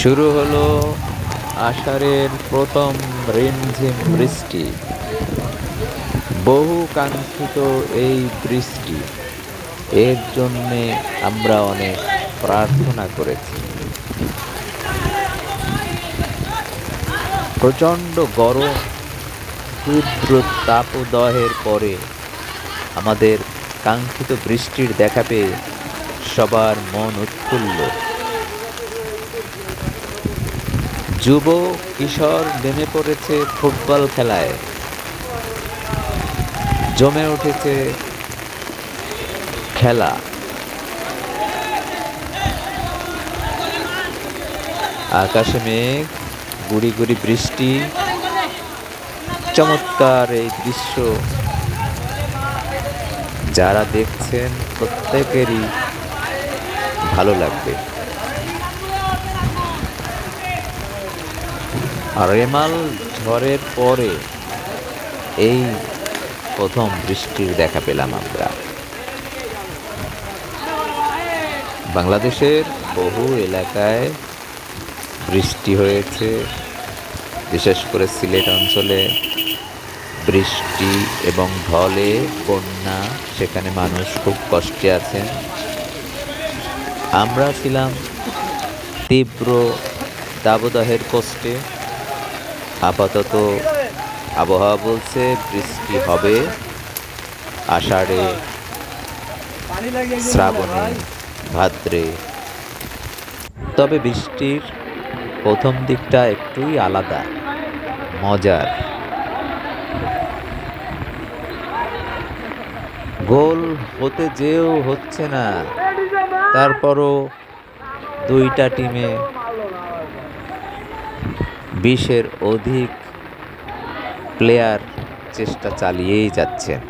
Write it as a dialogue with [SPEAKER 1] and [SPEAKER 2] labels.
[SPEAKER 1] শুরু হলো আষাঢ়ের প্রথম রিমঝিম বৃষ্টি। বহু কাঙ্ক্ষিত এই বৃষ্টি, এর জন্যে আমরা অনেক প্রার্থনা করেছি। প্রচণ্ড গরম, তীব্র তাপদহের পরে আমাদের কাঙ্ক্ষিত বৃষ্টির দেখা পেয়ে সবার মন উৎফুল্ল। যুব কিশোর নেমে পড়েছে ফুটবল খেলায়। জমে উঠেছে খেলা। আকাশে মেঘ, গুড়ি গুড়ি বৃষ্টি। চমৎকার এই দৃশ্য। যারা দেখছেন প্রত্যেকেরই ভালো লাগবে। রেমাল ঝড়ের পরে এই প্রথম বৃষ্টির দেখা পেলাম আমরা। বাংলাদেশের বহু এলাকায় বৃষ্টি হয়েছে, বিশেষ করে সিলেট অঞ্চলে। বৃষ্টি এবং ঢলে বন্যা, সেখানে মানুষ খুব কষ্টে আছেন। আমরা ছিলাম তীব্র দাবদাহের কষ্টে। আপাতত আবহাওয়া বলছে বৃষ্টি হবে। আষাঢ়ে শ্রাবণে ভাদ্রে। তবে বৃষ্টির প্রথম দিকটা একটুই আলাদা, মজার। গোল হতে যেও হচ্ছে না, তারপরও দুইটা টিমে বিশের অধিক প্লেয়ার চেষ্টা চালিয়েই যাচ্ছেন